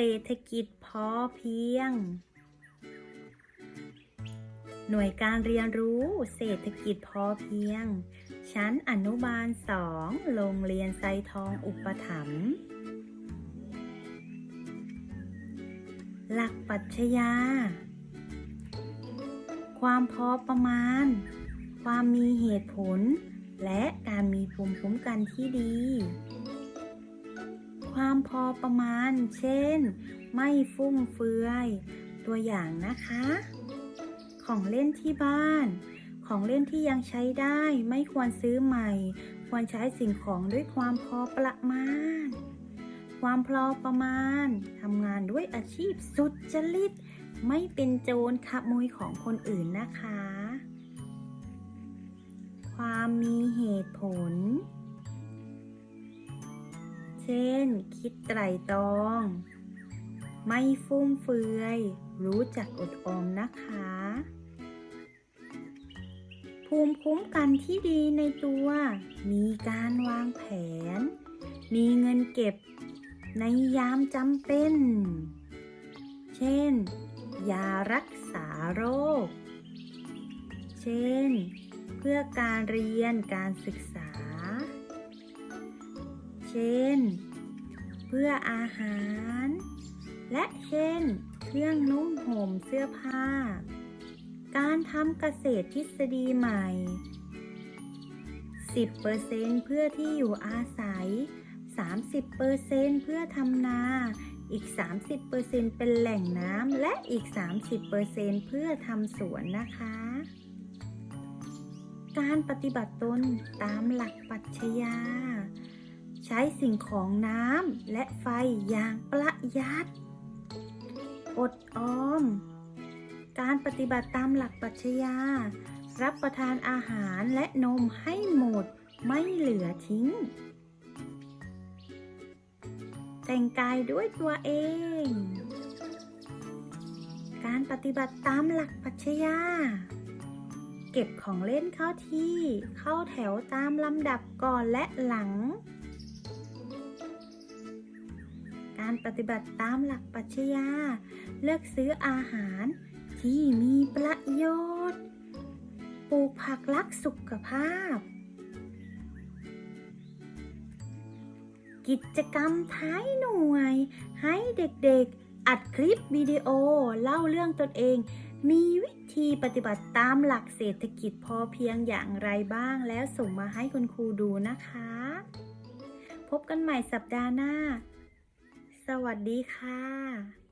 เศรษฐกิจพอเพียง หน่วยการเรียนรู้เศรษฐกิจพอเพียง ชั้นอนุบาลสองโรงเรียนไซทองอุปถัมภ์หลักปรัชญา ความพอประมาณ ความมีเหตุผล และการมีภูมิคุ้มกันที่ดี ความพอประมาณ เช่น ไม่ฟุ่มเฟือย ตัวอย่างนะคะ ของเล่นที่บ้าน ของเล่นที่ยังใช้ได้ไม่ควรซื้อใหม่ ควรใช้สิ่งของด้วยความพอประมาณ ความพอประมาณทำงานด้วยอาชีพสุดจริต ไม่เป็นโจรขโมยของคนอื่นนะคะ ความมีเหตุผล ช่น คิดไตร่ตรอง ไม่ฟุ่มเฟือย รู้จักอดออมนะคะ ภูมิคุ้มกันที่ดีในตัว มีการวางแผน มีเงินเก็บในยามจำเป็น เช่น ยารักษาโรค เช่น เพื่อการเรียนการศึกษา เช่น เพื่ออาหาร และเช่น เครื่องนุ่งห่มเสื้อผ้า การทำเกษตรทฤษฎีใหม่ 10%เพื่อที่อยู่อาศัย 30%เพื่อทำนาอีก 30%เป็นแหล่งน้ำและอีก 30%เพื่อทำสวนนะคะ การปฏิบัติตนตามหลักปรัชญา ใช้สิ่งของน้ำและไฟอย่างประหยัด อดออม การปฏิบัติตามหลักปรัชญา รับประทานอาหารและนมให้หมดไม่เหลือทิ้ง แต่งกายด้วยตัวเอง การปฏิบัติตามหลักปรัชญา เก็บของเล่นเข้าที่ เข้าแถวตามลำดับก่อนและหลัง การปฏิบัติตามหลักปัชญา เลือกซื้ออาหารที่มีประโยชน์ ปลูกผักรักสุขภาพ กิจกรรมท้ายหน่วย ให้เด็กๆ อัดคลิปวิดีโอ เล่าเรื่องตนเอง มีวิธีปฏิบัติตามหลักเศรษฐกิจพอเพียงอย่างไรบ้าง แล้วส่งมาให้คุณครูดูนะคะ พบกันใหม่สัปดาห์หน้า สวัสดีค่ะ